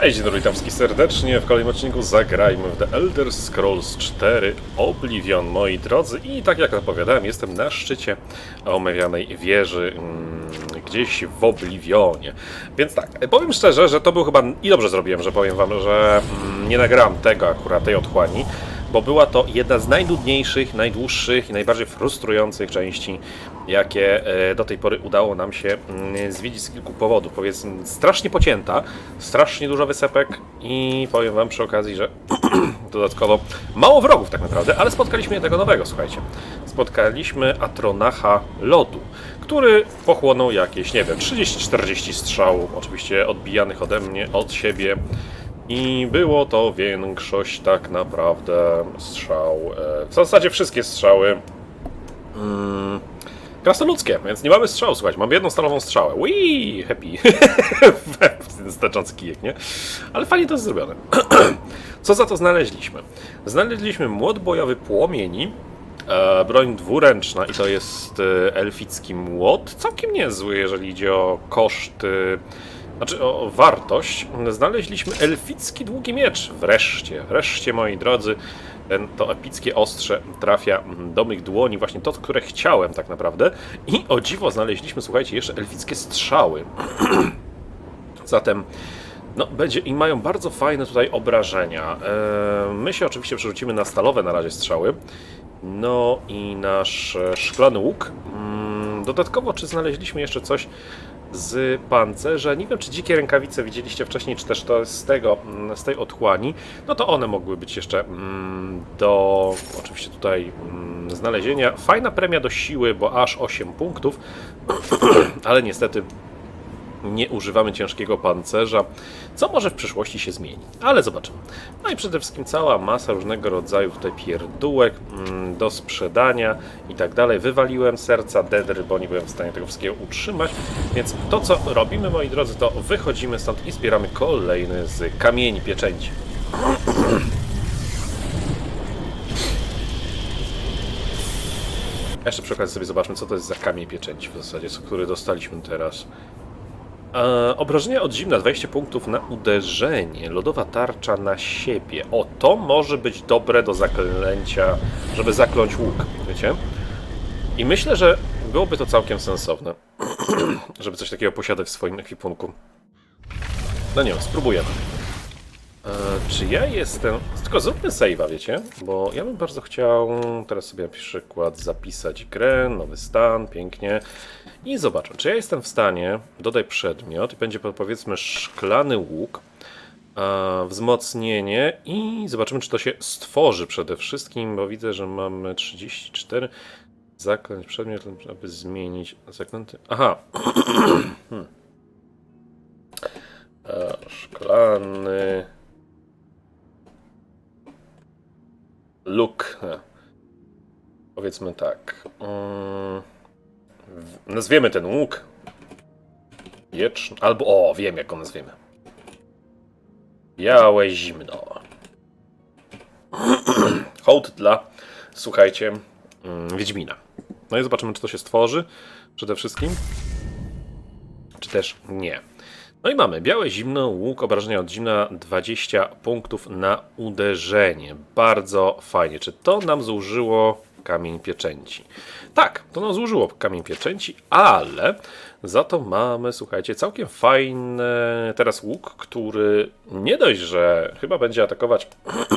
Cześć, witam wszystkich serdecznie. W kolejnym odcinku zagrajmy w The Elder Scrolls 4 Oblivion, moi drodzy. I tak jak zapowiadałem, jestem na szczycie omawianej wieży, mm, gdzieś w Oblivionie. Więc tak, powiem szczerze, że to był chyba... I dobrze zrobiłem, że powiem wam, że mm, nie nagrałem tego akurat, tej otchłani, bo była to jedna z najnudniejszych, najdłuższych i najbardziej frustrujących części, jakie e, do tej pory udało nam się mm, zwiedzić z kilku powodów. Powiedzmy, strasznie pocięta, strasznie dużo wysepek i powiem Wam przy okazji, że dodatkowo mało wrogów tak naprawdę, ale spotkaliśmy jednego nowego, słuchajcie. Spotkaliśmy Atronacha Lodu, który pochłonął jakieś, nie wiem, 30-40 strzałów, oczywiście odbijanych ode mnie, od siebie. I było to większość tak naprawdę strzał, e, w zasadzie wszystkie strzały mm, krasnoludzkie, więc nie mamy strzału, słuchajcie, mamy jedną stalową strzałę. Wii, happy. Znaczący kijek, nie? Ale fajnie to jest zrobione. Co za to znaleźliśmy? Znaleźliśmy młot bojowy płomieni, e, broń dwuręczna i to jest e, elficki młot. Całkiem niezły, jeżeli idzie o koszty, znaczy o wartość. Znaleźliśmy elficki długi miecz. Wreszcie, wreszcie moi drodzy, ten, to epickie ostrze trafia do mych dłoni, właśnie to, które chciałem tak naprawdę. I o dziwo znaleźliśmy, słuchajcie, jeszcze elfickie strzały. Zatem no, będzie i mają bardzo fajne tutaj obrażenia. Eee, my się oczywiście przerzucimy na stalowe na razie strzały. No i nasz e, szklany łuk. Mm, Dodatkowo, czy znaleźliśmy jeszcze coś z pancerza? Nie wiem, czy dzikie rękawice widzieliście wcześniej, czy też to z tego, mm, z tej otchłani. No to one mogły być jeszcze mm, do oczywiście tutaj mm, znalezienia. Fajna premia do siły, bo aż 8 punktów, ale niestety nie używamy ciężkiego pancerza, co może w przyszłości się zmieni, ale zobaczymy. No i przede wszystkim cała masa różnego rodzaju tutaj pierdółek mm, do sprzedania i tak dalej. Wywaliłem serca dedry, bo nie byłem w stanie tego wszystkiego utrzymać, więc to co robimy moi drodzy, to wychodzimy stąd i zbieramy kolejny z kamieni pieczęci. Jeszcze przy okazji sobie zobaczmy, co to jest za kamień pieczęci w zasadzie, który dostaliśmy teraz. E, obrażenia od zimna 20 punktów na uderzenie. Lodowa tarcza na siebie. O, to może być dobre do zaklęcia, żeby zakląć łuk, wiecie? I myślę, że byłoby to całkiem sensowne, żeby coś takiego posiadać w swoim ekwipunku. No nie wiem, spróbujemy. E, czy ja jestem... Tylko zróbmy save'a, wiecie? Bo ja bym bardzo chciał teraz sobie na przykład zapisać grę, nowy stan, pięknie. I zobaczę, czy ja jestem w stanie, dodaj przedmiot będzie po- powiedzmy szklany łuk, a, wzmocnienie i zobaczymy, czy to się stworzy przede wszystkim, bo widzę, że mamy 34 zaklęć przedmiot, aby zmienić zaklęty. Aha. Hmm. E, Szklany. Luk. E. Powiedzmy tak. Mm. Nazwiemy ten łuk. Wieczny. Albo o, wiem jak go nazwiemy. Białe zimno. Hołd dla, słuchajcie, mm, Wiedźmina. No i zobaczymy, czy to się stworzy przede wszystkim. Czy też nie. No i mamy białe zimno, łuk, obrażenia od zimna 20 punktów na uderzenie. Bardzo fajnie. Czy to nam zużyło kamień pieczęci? Tak, to nam zużyło kamień pieczęci, ale za to mamy, słuchajcie, całkiem fajny teraz łuk, który nie dość, że chyba będzie atakować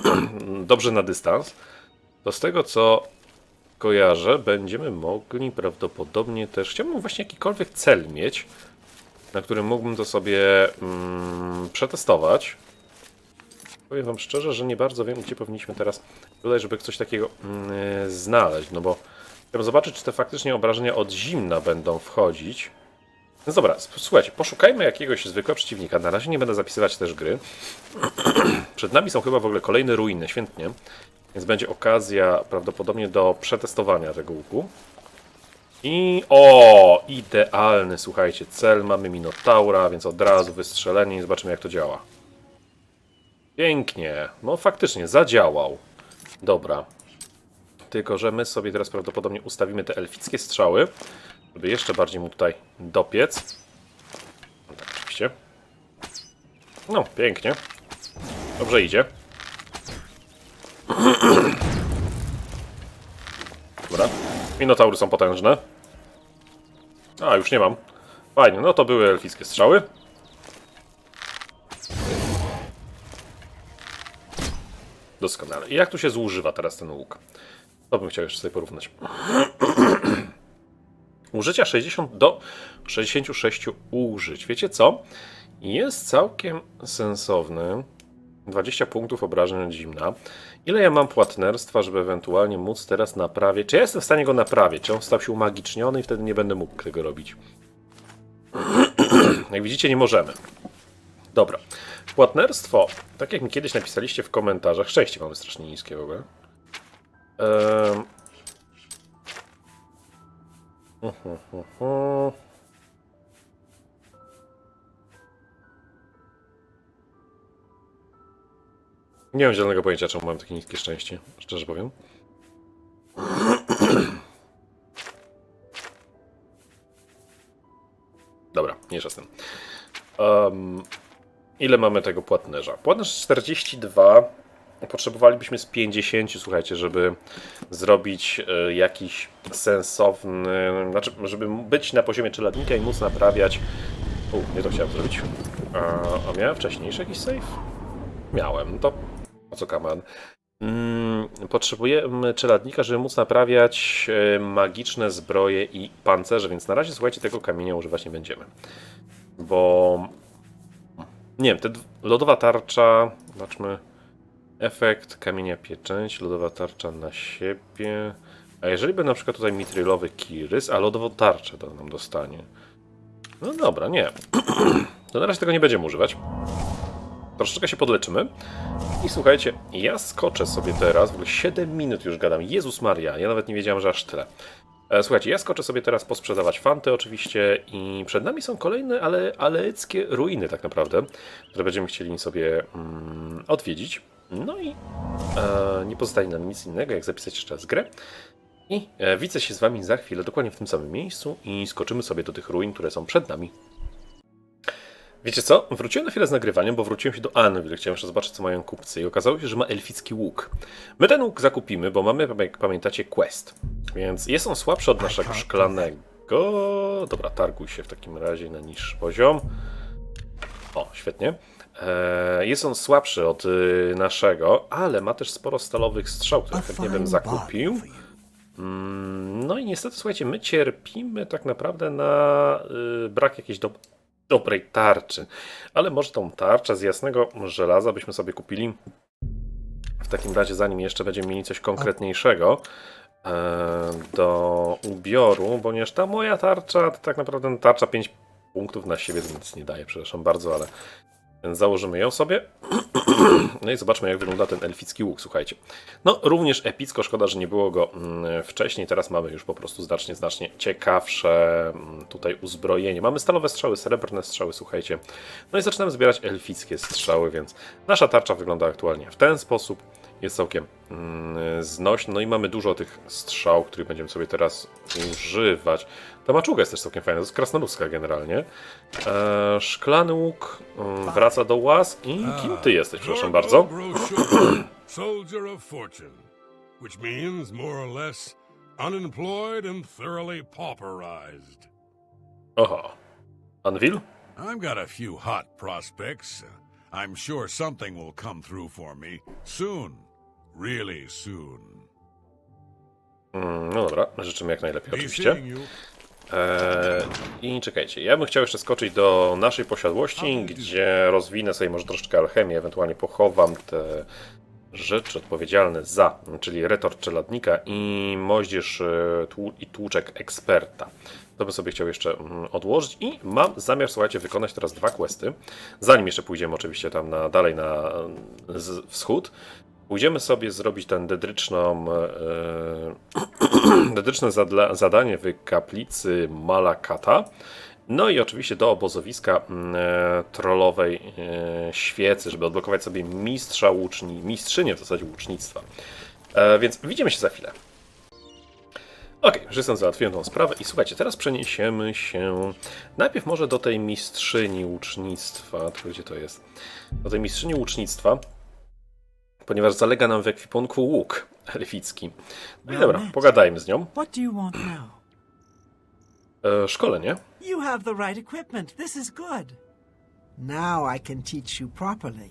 dobrze na dystans, to z tego co kojarzę, będziemy mogli prawdopodobnie też, chciałbym właśnie jakikolwiek cel mieć, na którym mógłbym to sobie mm, przetestować. Powiem Wam szczerze, że nie bardzo wiem, gdzie powinniśmy teraz tutaj, żeby coś takiego mm, znaleźć, no bo chciałbym zobaczyć, czy te faktycznie obrażenia od zimna będą wchodzić. No dobra, słuchajcie, poszukajmy jakiegoś zwykłego przeciwnika. Na razie nie będę zapisywać też gry. Przed nami są chyba w ogóle kolejne ruiny, świetnie. Więc będzie okazja prawdopodobnie do przetestowania tego łuku. I o, idealny, słuchajcie, cel. Mamy Minotaura, więc od razu wystrzelenie i zobaczymy jak to działa. Pięknie. No faktycznie, zadziałał. Dobra. Tylko, że my sobie teraz prawdopodobnie ustawimy te elfickie strzały, żeby jeszcze bardziej mu tutaj dopiec. No tak, oczywiście. No, pięknie. Dobrze idzie. Dobra. Minotaury są potężne. A, już nie mam. Fajnie, no to były elfickie strzały. Doskonale. I jak tu się zużywa teraz ten łuk? To bym chciał jeszcze sobie porównać. Użycia 60 do 66 użyć. Wiecie co? Jest całkiem sensowny. 20 punktów obrażeń od zimna. Ile ja mam płatnerstwa, żeby ewentualnie móc teraz naprawić? Czy ja jestem w stanie go naprawić? Czy on stał się umagiczniony i wtedy nie będę mógł tego robić? Jak widzicie, nie możemy. Dobra. Płatnerstwo, tak jak mi kiedyś napisaliście w komentarzach, szczęście mamy strasznie niskie w ogóle. Ehm. Mhm, mhm. Nie mam zielonego pojęcia, czemu mam takie niskie szczęście, szczerze powiem. Dobra, nie tym. Um, ile mamy tego płatnerza? Płatnerz 42. Potrzebowalibyśmy z 50, słuchajcie, żeby zrobić e, jakiś sensowny. Znaczy, żeby być na poziomie czeladnika i móc naprawiać. U, nie to chciałem zrobić. A, a miałem wcześniejszy jakiś save? Miałem, to co kaman? Mm, potrzebujemy czeladnika, żeby móc naprawiać e, magiczne zbroje i pancerze, więc na razie słuchajcie, tego kamienia używać nie będziemy. Bo nie wiem, te lodowa tarcza, zobaczmy, efekt kamienia pieczęć, lodowa tarcza na siebie. A jeżeli by na przykład tutaj mitrylowy kirys, a lodową tarczę to nam dostanie. No dobra, nie. To na razie tego nie będziemy używać. Troszeczkę się podleczymy. I słuchajcie, ja skoczę sobie teraz, w ogóle 7 minut już gadam. Jezus Maria, ja nawet nie wiedziałem, że aż tyle. E, Słuchajcie, ja skoczę sobie teraz posprzedawać fanty oczywiście i przed nami są kolejne, ale aleckie ruiny tak naprawdę, które będziemy chcieli sobie mm, odwiedzić. No i e, nie pozostaje nam nic innego, jak zapisać jeszcze raz grę. I e, widzę się z wami za chwilę, dokładnie w tym samym miejscu i skoczymy sobie do tych ruin, które są przed nami. Wiecie co? Wróciłem na chwilę z nagrywaniem, bo wróciłem się do Anvil. Chciałem jeszcze zobaczyć, co mają kupcy. I okazało się, że ma elficki łuk. My ten łuk zakupimy, bo mamy, jak pamiętacie, quest. Więc jest on słabszy od naszego szklanego. Dobra, targuj się w takim razie na niższy poziom. O, świetnie. Eee, Jest on słabszy od y, naszego, ale ma też sporo stalowych strzał, które chętnie bym zakupił. Mm, No i niestety, słuchajcie, my cierpimy tak naprawdę na y, brak jakiejś do, dobrej tarczy. Ale może tą tarczę z jasnego żelaza byśmy sobie kupili w takim razie, zanim jeszcze będziemy mieli coś konkretniejszego e, do ubioru, ponieważ ta moja tarcza, to tak naprawdę tarcza 5 punktów na siebie nic nie daje, przepraszam bardzo, ale więc założymy ją sobie. No i zobaczmy, jak wygląda ten elficki łuk, słuchajcie. No, również epicko, szkoda, że nie było go mm, wcześniej. Teraz mamy już po prostu znacznie, znacznie ciekawsze mm, tutaj uzbrojenie. Mamy stalowe strzały, srebrne strzały, słuchajcie. No i zaczynamy zbierać elfickie strzały, więc nasza tarcza wygląda aktualnie w ten sposób. Jest całkiem mm, znośna. No i mamy dużo tych strzał, których będziemy sobie teraz używać. Ta maczuga jest też całkiem fajna, to jest krasnoludzka generalnie. Eee, szklany łuk mm, wraca do łask i kim ty jesteś, przepraszam bardzo? Soldier of fortune, which means more or less unemployed and thoroughly pauperized. Oho. Anvil? I've got a few hot prospects. I'm sure something will come through for me soon. Really soon. Mm, no dobra, życzymy jak najlepiej oczywiście. Eee, I czekajcie, ja bym chciał jeszcze skoczyć do naszej posiadłości, gdzie rozwinę sobie może troszeczkę alchemię, ewentualnie pochowam te rzeczy odpowiedzialne za, czyli retort czeladnika i moździerz e, tłu- i tłuczek eksperta. To bym sobie chciał jeszcze mm, odłożyć i mam zamiar, słuchajcie, wykonać teraz dwa questy. Zanim jeszcze pójdziemy oczywiście tam na, dalej na wschód, pójdziemy sobie zrobić ten dedryczną e, dedryczne zadla, zadanie w kaplicy Malakata. No i oczywiście do obozowiska mm, e, trollowej e, świecy, żeby odblokować sobie mistrza łuczni, mistrzynię w zasadzie łucznictwa. E, więc widzimy się za chwilę. Okej, już jestem załatwiłem tą sprawę i słuchajcie, teraz przeniesiemy się najpierw może do tej mistrzyni łucznictwa, gdzie to jest? Do tej mistrzyni łucznictwa, ponieważ zalega nam w ekwipunku łuk elficki. No i dobra, pogadajmy z nią. What do you want now? E, szkolenie. You have the right equipment. This is good. Now I can teach you properly.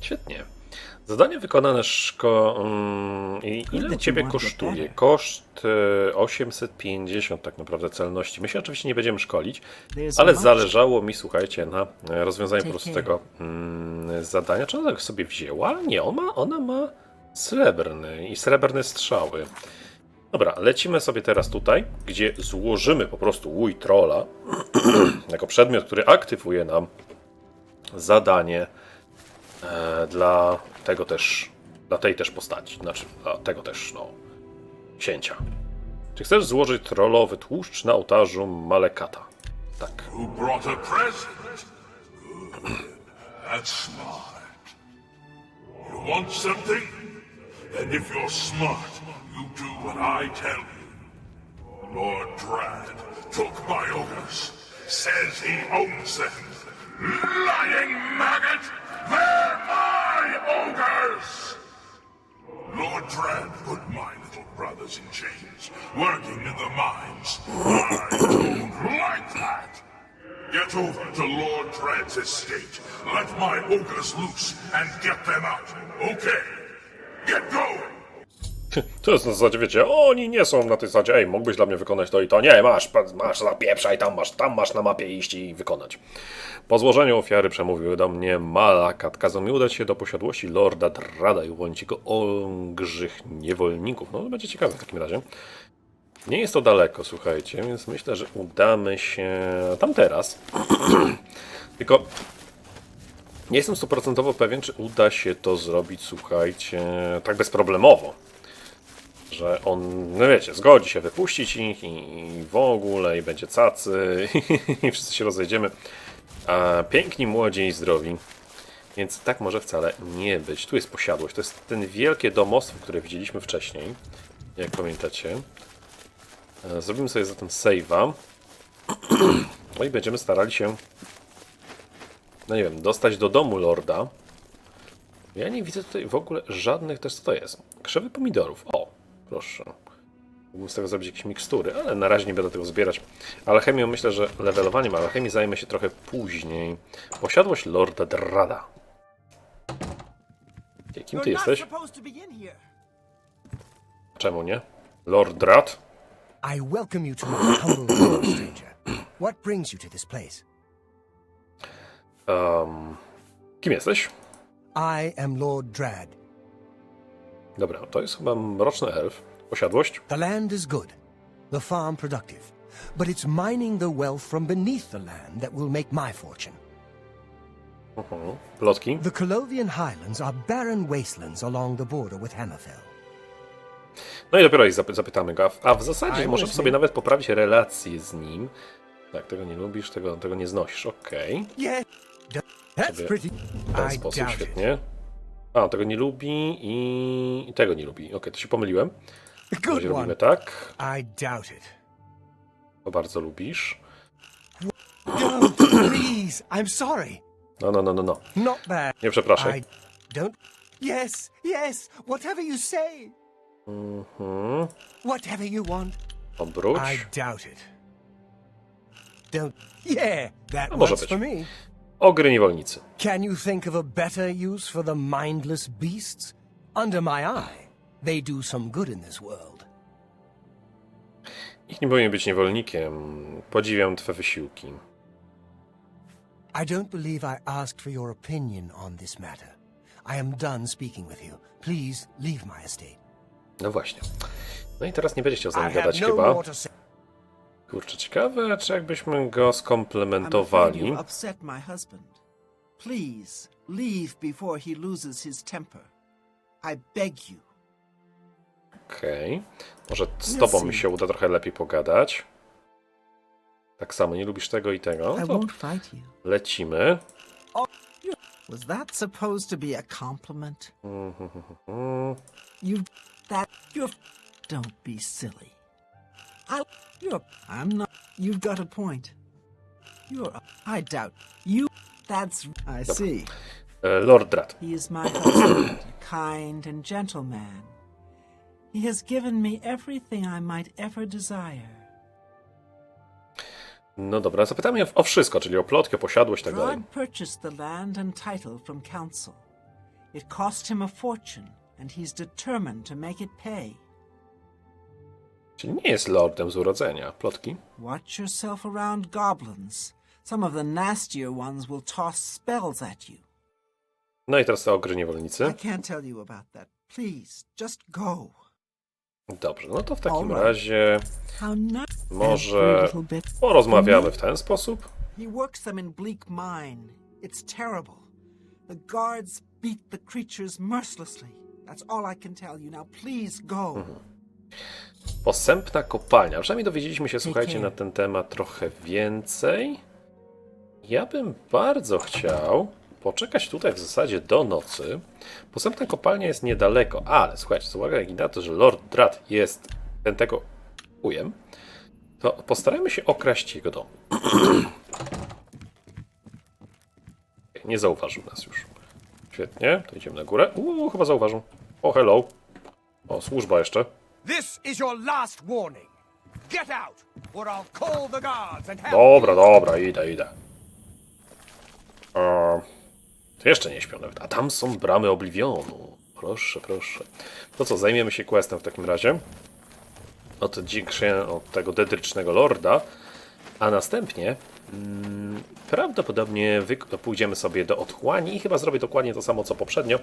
Świetnie. Zadanie wykonane szko... Mm, i ile Ciebie kosztuje? Koszt e, 850 tak naprawdę celności. My się oczywiście nie będziemy szkolić, There's ale zależało mi, słuchajcie, na e, rozwiązaniu po prostu tego mm, zadania. Czy ona tak sobie wzięła? Nie, ona ma, ona ma srebrny i srebrne strzały. Dobra, lecimy sobie teraz tutaj, gdzie złożymy po prostu łój trolla jako przedmiot, który aktywuje nam zadanie dla tego też, dla tej też postaci, znaczy dla tego też, no, księcia. Czy chcesz złożyć trollowy tłuszcz na ołtarzu Malekata? Tak. Lord Drad took my ogres. Says he owns them. Lying maggot! They're my ogres! Lord Drad put my little brothers in chains, working in the mines. I don't like that. Get over to Lord Drad's estate. Let my ogres loose and get them out. Okay. Get going. To jest na zasadzie, wiecie, oni nie są na tej zasadzie, ej, mógłbyś dla mnie wykonać to i to. Nie, masz, masz, zapieprzaj, tam masz, tam masz na mapie iść i wykonać. Po złożeniu ofiary przemówił do mnie Malakat. Kazał mi udać się do posiadłości Lorda Drada i uwolnić jego olgrzych niewolników. No, będzie ciekawe w takim razie. Nie jest to daleko, słuchajcie, więc myślę, że udamy się tam teraz. Tylko nie jestem stuprocentowo pewien, czy uda się to zrobić, słuchajcie, tak bezproblemowo. Że on, no wiecie, zgodzi się wypuścić ich i, i w ogóle, i będzie cacy, i wszyscy się rozejdziemy. A piękni, młodzi i zdrowi. Więc tak może wcale nie być. Tu jest posiadłość. To jest ten wielkie domostwo, które widzieliśmy wcześniej. Jak pamiętacie. E, Zrobimy sobie zatem save'a. No i będziemy starali się no nie wiem, dostać do domu lorda. Ja nie widzę tutaj w ogóle żadnych też, co to jest. Krzewy pomidorów. O, proszę. Mógłbym z tego zrobić jakieś mikstury, ale na razie nie będę tego zbierać. Alchemią myślę, że levelowaniem alchemii zajmę się trochę później. Posiadłość Lorda Drada. Kim ty jesteś? Czemu nie? Lord Drad? I welcome you to my humble abode, stranger. What brings you to this place? Um, kim jesteś? I am Lord Drad. Dobra, to jest chyba mroczny elf. Posiadłość? The land is good, the farm productive, but it's mining the wealth from beneath the land that will make my fortune. Mhm. Plotki? The Colovian Highlands are barren wastelands along the border with Hammerfell. No i dopiero ich zapy zapytamy go. A w, a w zasadzie możemy sobie nawet poprawić relacje z nim. Tak, tego nie lubisz, tego, tego nie znosisz. Okej. Yeah, d- that's Sobie pretty. W ten I sposób, doubt it. świetnie. A, tego nie lubi i, i tego nie lubi. Okej, to się pomyliłem. Good razie robimy tak. I doubt it. To bardzo lubisz. Don't, please. I'm sorry. No, no, no, no, no. Not bad. Nie przepraszaj. I don't. Yes, yes. Whatever you say. Mhm. Whatever you want. Obróć. I doubt it. Don't. Yeah, that No, może być. for me. Ogry niewolnicy. Can you think of a better use for the mindless beasts? Under my eye, they do some good in this world. Ich nie powinien być niewolnikiem. Podziwiam twe wysiłki. I don't believe I asked for your opinion on this matter. I am done speaking with you. Please leave my estate. No właśnie. No i teraz nie będzie chciał z nami gadać no chyba. Kurczę, ciekawe, czy jakbyśmy go skomplementowali. Please leave before he loses his temper. I beg you. Okej. Może z tobą mi się uda trochę lepiej pogadać. Tak samo, nie lubisz tego i tego. To lecimy. Was that supposed to be a compliment? Mhm. You that you don't be silly. I, you're, I'm not. You've got a point. You're, I doubt you. That's, I see. E, Lord Drat. He is my husband, a kind and gentle man. He has given me everything I might ever desire. No dobra, zapytamy o wszystko, czyli o plotkę, posiadłość i tak dalej. Rod purchased the land and title from council. It cost him a fortune, and he's determined to make it pay. Czyli nie jest lordem z urodzenia. Plotki? Watch yourself around goblins. Some of the nastier ones will toss spells at you. No i teraz te ogry niewolnicy. I can't tell you about that. Please, just go. Dobrze, no to w takim razie może porozmawiamy w ten sposób. He works them in Bleak Mine. It's terrible. The guards beat the creatures mercilessly. That's all I can tell you. Now, please go. Posępna kopalnia. Przynajmniej dowiedzieliśmy się, słuchajcie, na ten temat trochę więcej. Ja bym bardzo chciał poczekać tutaj w zasadzie do nocy. Posępna kopalnia jest niedaleko, ale słuchajcie, z uwagi na to, że Lord Drat jest ten tego ujem, to postarajmy się okraść jego dom. Nie zauważył nas już. Świetnie, to idziemy na górę. Uuu, chyba zauważył. O, hello. O, służba jeszcze. This is your last warning. Get out, or I'll call the guards and have Dobra, dobra, idę, idę. E, to jeszcze nie śpią nawet. A tam są bramy Oblivionu. Proszę, proszę. To co, zajmiemy się questem w takim razie. Od, od tego dedrycznego lorda. A następnie mm, prawdopodobnie pójdziemy sobie do otchłani i chyba zrobię dokładnie to samo co poprzednio,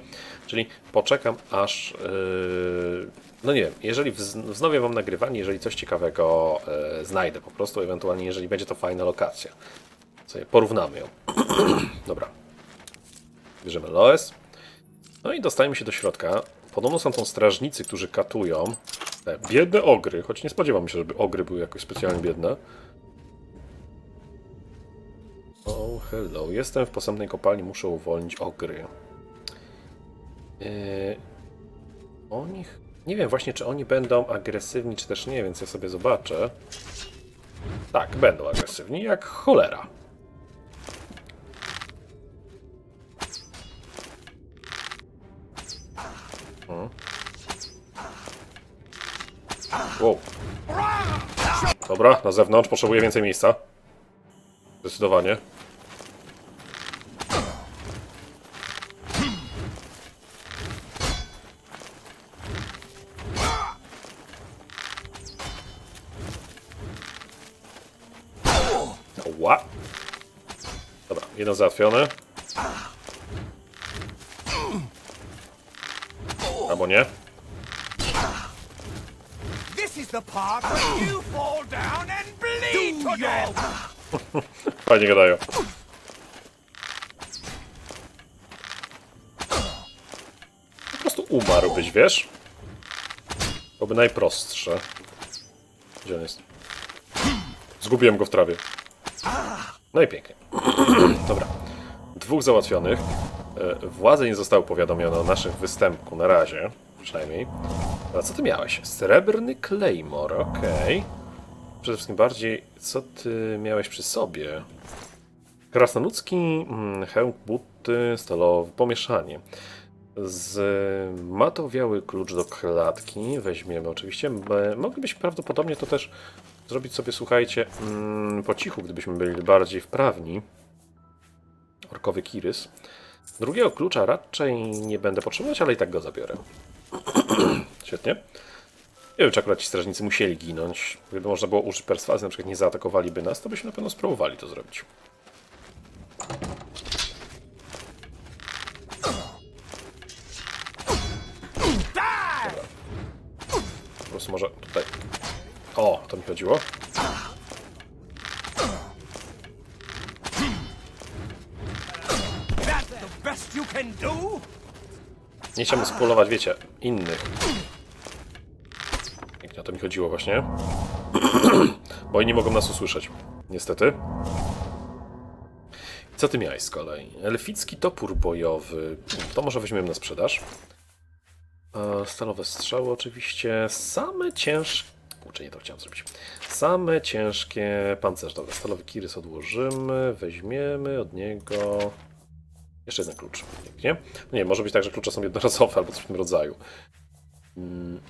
czyli poczekam aż yy, no nie wiem, jeżeli wz- wznowię wam nagrywanie, jeżeli coś ciekawego e, znajdę po prostu, ewentualnie jeżeli będzie to fajna lokacja. Sobie porównamy ją. Dobra. Bierzemy Loes. No i dostajemy się do środka. Podobno są tam strażnicy, którzy katują te biedne ogry, choć nie spodziewam się, żeby ogry były jakoś specjalnie biedne. Oh, hello. Jestem w posępnej kopalni, muszę uwolnić ogry. Yy, oni... ch- Nie wiem właśnie, czy oni będą agresywni, czy też nie, więc ja sobie zobaczę. Tak, będą agresywni, jak cholera. Hmm. Wow. Dobra, na zewnątrz potrzebuję więcej miejsca. Zdecydowanie. And bleed to death. Fajnie gadają. Po prostu umarłbyś, wiesz? Byłoby najprostsze. Gdzie on jest? Zgubiłem go w trawie. No i pięknie. Dobra. Dwóch załatwionych. E, Władze nie zostały powiadomione o naszym występku na razie. Przynajmniej. A co ty miałeś? Srebrny Claymore, okej. Przede wszystkim bardziej, co ty miałeś przy sobie? Krasnoludzki mm, hełm, buty, stalowe, pomieszanie. Z matowiały klucz do klatki weźmiemy oczywiście. Moglibyśmy prawdopodobnie to też zrobić sobie, słuchajcie, mm, po cichu, gdybyśmy byli bardziej wprawni. Orkowy kirys. Drugiego klucza raczej nie będę potrzebować, ale i tak go zabiorę. Świetnie. Nie wiem, czy akurat ci strażnicy musieli ginąć. Gdyby można było użyć perswazji, na przykład nie zaatakowaliby nas, to byśmy na pewno spróbowali to zrobić. Po prostu może tutaj. O, to mi chodziło. Nie chciałbym spolować, wiecie, innych. Pięknie, o to mi chodziło właśnie. Bo oni nie mogą nas usłyszeć. Niestety. Co ty miałeś z kolei? Elficki topór bojowy. To może weźmiemy na sprzedaż. E, Stalowe strzały oczywiście. Same ciężkie... kurczę, nie to chciałem zrobić. Same ciężkie pancerze. Dobra, stalowy kirys odłożymy, weźmiemy od niego... Jeszcze jeden klucz. Pięknie. No nie, może być tak, że klucze są jednorazowe albo coś w tym rodzaju. Mm,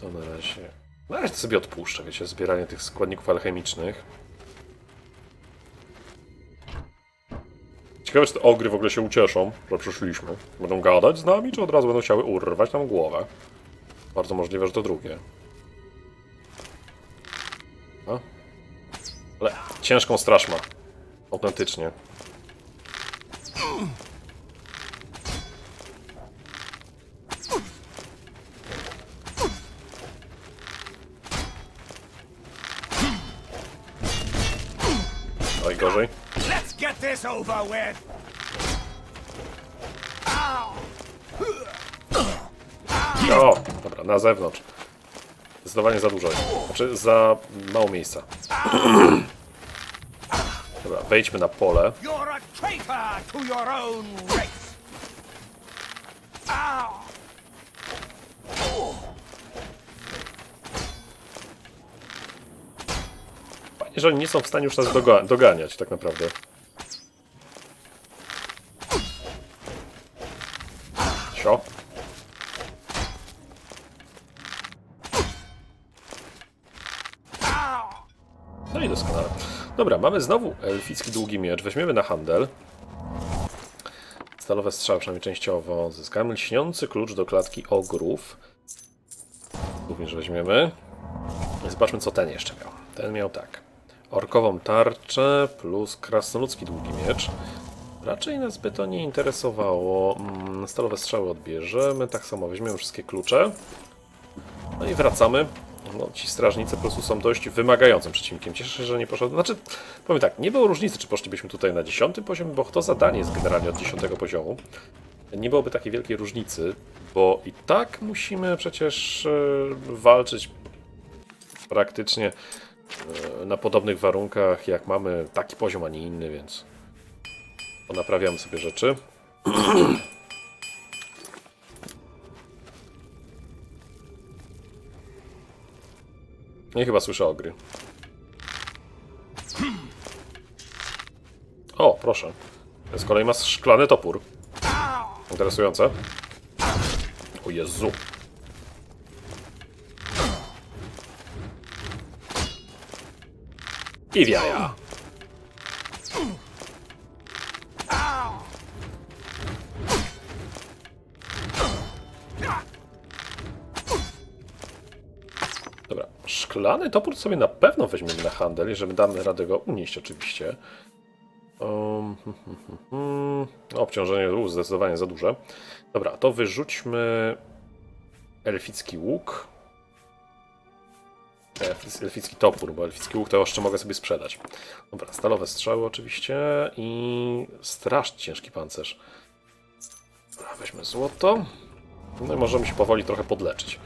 to na razie... Na razie to sobie odpuszczę, wiecie, zbieranie tych składników alchemicznych. Ciekawe, czy te ogry w ogóle się ucieszą, że przyszliśmy. Będą gadać z nami, czy od razu będą chciały urwać nam głowę? Bardzo możliwe, że to drugie. No. Ale ciężką straż ma. Autentycznie. Najgorzej. Let's get this over with! O, dobra, na zewnątrz. Zdecydowanie za dużo. Znaczy, za mało miejsca. Dobra, wejdźmy na pole. Fajnie, że oni nie są w stanie już nas doga doganiać, tak naprawdę. Sio. Dobra, mamy znowu elficki długi miecz. Weźmiemy na handel. Stalowe strzały, przynajmniej częściowo. Zyskamy lśniący klucz do klatki ogrów. Również weźmiemy. Zobaczmy, co ten jeszcze miał. Ten miał tak. Orkową tarczę plus krasnoludzki długi miecz. Raczej nas by to nie interesowało. Mm, Stalowe strzały odbierzemy. Tak samo weźmiemy wszystkie klucze. No i wracamy. No, ci strażnicy po prostu są dość wymagającym przeciwnikiem. Cieszę się, że nie poszedł. Znaczy, powiem tak, nie było różnicy, czy poszlibyśmy tutaj na 10 poziom, bo to zadanie jest generalnie od 10 poziomu. Nie byłoby takiej wielkiej różnicy, bo i tak musimy przecież e, walczyć praktycznie e, na podobnych warunkach, jak mamy taki poziom, a nie inny, więc ponaprawiamy sobie rzeczy. Nie chyba słyszę ogry. O, proszę. Z kolei ma szklany topór. Interesujące. O Jezu. I w szklany topór sobie na pewno weźmiemy na handel, jeżeli damy radę go unieść oczywiście. Um, hmm, hmm, hmm, hmm. Obciążenie u, zdecydowanie za duże. Dobra, to wyrzućmy elficki łuk. Elfic- Elficki topór, bo elficki łuk to jeszcze mogę sobie sprzedać. Dobra, stalowe strzały oczywiście i strasznie ciężki pancerz. Weźmy złoto. No i możemy się powoli trochę podleczyć.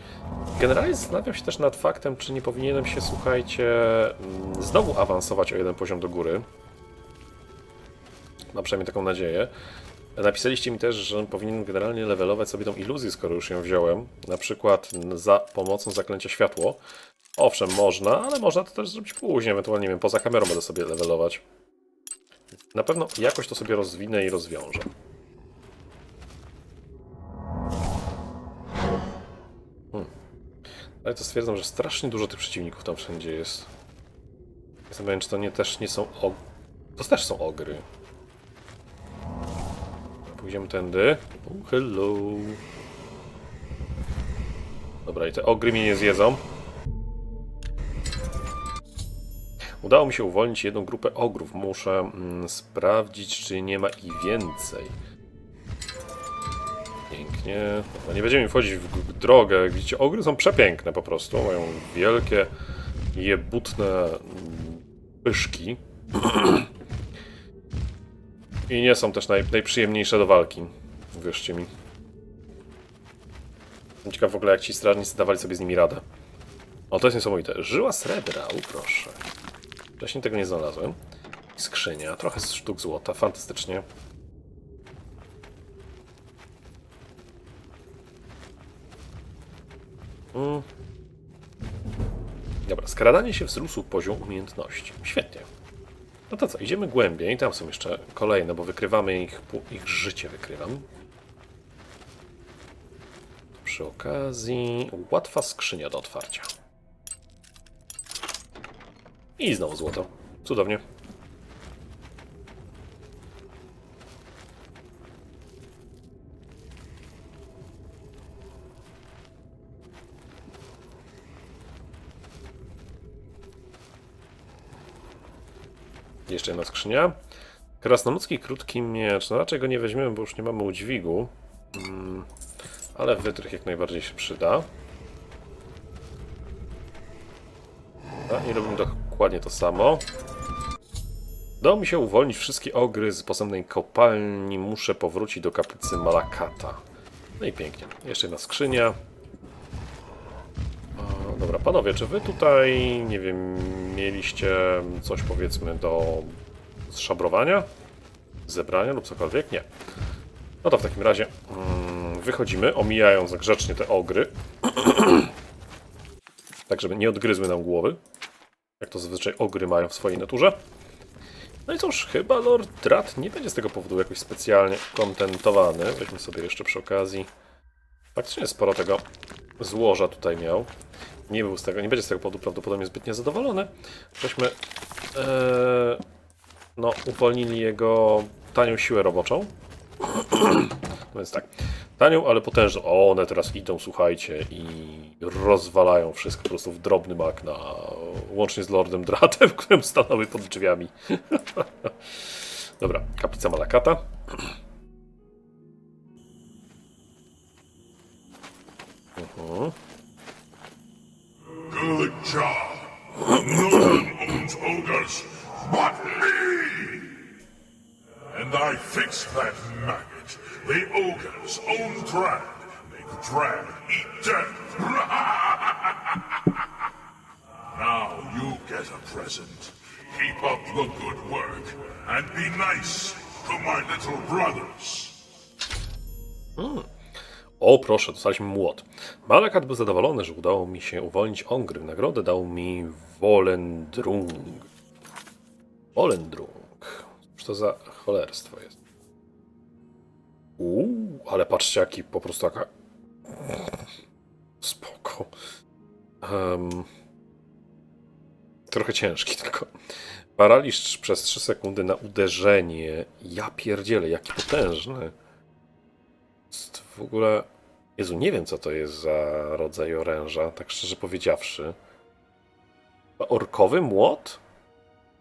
Generalnie zastanawiam się też nad faktem, czy nie powinienem się, słuchajcie, mm, znowu awansować o jeden poziom do góry. Mam przynajmniej taką nadzieję. Napisaliście mi też, że powinienem generalnie levelować sobie tą iluzję, skoro już ją wziąłem. Na przykład za pomocą zaklęcia światło. Owszem, można, ale można to też zrobić później, ewentualnie, nie wiem, poza kamerą będę sobie levelować. Na pewno jakoś to sobie rozwinę i rozwiążę. Ale to stwierdzam, że strasznie dużo tych przeciwników tam wszędzie jest. Jestem pewien, czy to nie też nie są og... To też są ogry. Pójdziemy tędy. Oh, hello. Dobra, i te ogry mnie nie zjedzą. Udało mi się uwolnić jedną grupę ogrów. Muszę mm, sprawdzić, czy nie ma ich więcej. Dobra, nie będziemy wchodzić w drogę. Widzicie, ogry są przepiękne po prostu. Mają wielkie, jebutne mm, pyszki. I nie są też naj, najprzyjemniejsze do walki. Wierzcie mi. Jestem ciekaw w ogóle, jak ci strażnicy dawali sobie z nimi radę. O, to jest niesamowite. Żyła srebra, u proszę. Wcześniej tego nie znalazłem. Skrzynia, trochę sztuk złota, fantastycznie. Mm. Dobra, skradanie się wzrósł poziom umiejętności. Świetnie. No to co, idziemy głębiej. Tam są jeszcze kolejne, bo wykrywamy ich, ich życie wykrywam. Przy okazji łatwa skrzynia do otwarcia. I znowu złoto. Cudownie. Jeszcze jedna skrzynia. Krasnoludzki krótki miecz. No raczej go nie weźmiemy, bo już nie mamy udźwigu. Mm, ale wytrych jak najbardziej się przyda. A, I robimy dokładnie to samo. Udało mi się uwolnić wszystkie ogry z posępnej kopalni. Muszę powrócić do kaplicy Malakata. No i pięknie. Jeszcze jedna skrzynia. Dobra, panowie, czy wy tutaj, nie wiem, mieliście coś powiedzmy do zszabrowania, zebrania lub cokolwiek? Nie. No to w takim razie mm, wychodzimy, omijając grzecznie te ogry, tak żeby nie odgryzły nam głowy, jak to zazwyczaj ogry mają w swojej naturze. No i cóż, chyba Lord Drat nie będzie z tego powodu jakoś specjalnie kontentowany. Weźmy sobie jeszcze przy okazji. Faktycznie sporo tego złoża tutaj miał. Nie był z tego, nie będzie z tego powodu prawdopodobnie zbytnio zadowolony. Żeśmy e, no, uwolnili jego tanią siłę roboczą. No więc tak, tanią, ale potężną. O, one teraz idą, słuchajcie, i rozwalają wszystko po prostu w drobny mak na łącznie z Lordem Dratem, którym stanęły pod drzwiami. Dobra, kaplica Malakata. O, proszę, dostaliśmy młot. Malakat był zadowolony, że udało mi się uwolnić Ongry. W nagrodę dał mi Wolendrung. Wolendrung. Cóż to za cholerstwo jest? Uuu, ale patrzcie, jaki po prostu jaka... Spoko. Em, trochę ciężki tylko. Paraliż przez 3 sekundy na uderzenie. Ja pierdzielę, jaki potężny jest w ogóle. Jezu, nie wiem co to jest za rodzaj oręża, tak szczerze powiedziawszy. Orkowy młot?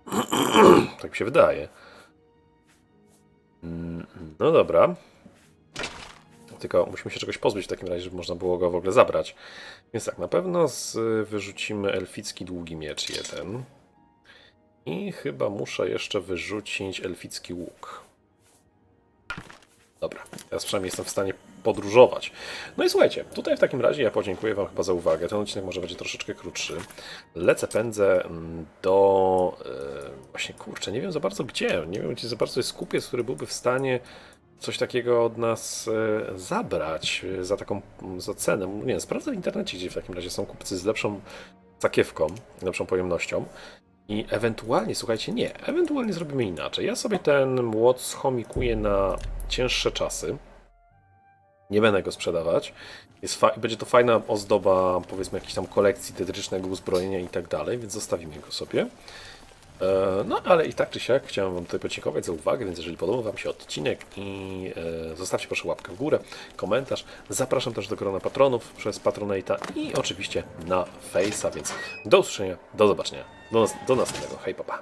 tak mi się wydaje. Mm, No dobra. Tylko musimy się czegoś pozbyć w takim razie, żeby można było go w ogóle zabrać. Więc tak, na pewno z, wyrzucimy elficki długi miecz jeden. I chyba muszę jeszcze wyrzucić elficki łuk. Dobra, teraz przynajmniej jestem w stanie podróżować. No i słuchajcie, tutaj w takim razie ja podziękuję Wam chyba za uwagę. Ten odcinek może będzie troszeczkę krótszy. Lecę, pędzę mm, do... e, właśnie, kurczę, nie wiem za bardzo gdzie. Nie wiem, gdzie za bardzo jest kupiec, który byłby w stanie coś takiego od nas e, zabrać e, za taką, za cenę. Nie wiem, sprawdzę w internecie, gdzie w takim razie są kupcy z lepszą sakiewką, lepszą pojemnością. I ewentualnie, słuchajcie, nie, ewentualnie zrobimy inaczej. Ja sobie ten młot schomikuję na cięższe czasy. Nie będę go sprzedawać. Jest będzie to fajna ozdoba, powiedzmy, jakiejś tam kolekcji tetrycznego uzbrojenia i tak dalej, więc zostawimy go sobie. E, No, ale i tak czy siak chciałem Wam tutaj podziękować za uwagę, więc jeżeli podobał Wam się odcinek i e, zostawcie proszę łapkę w górę, komentarz. Zapraszam też do grona patronów przez Patronata i oczywiście na Face'a, więc do usłyszenia, do zobaczenia, do, nas- do następnego. Hej, papa.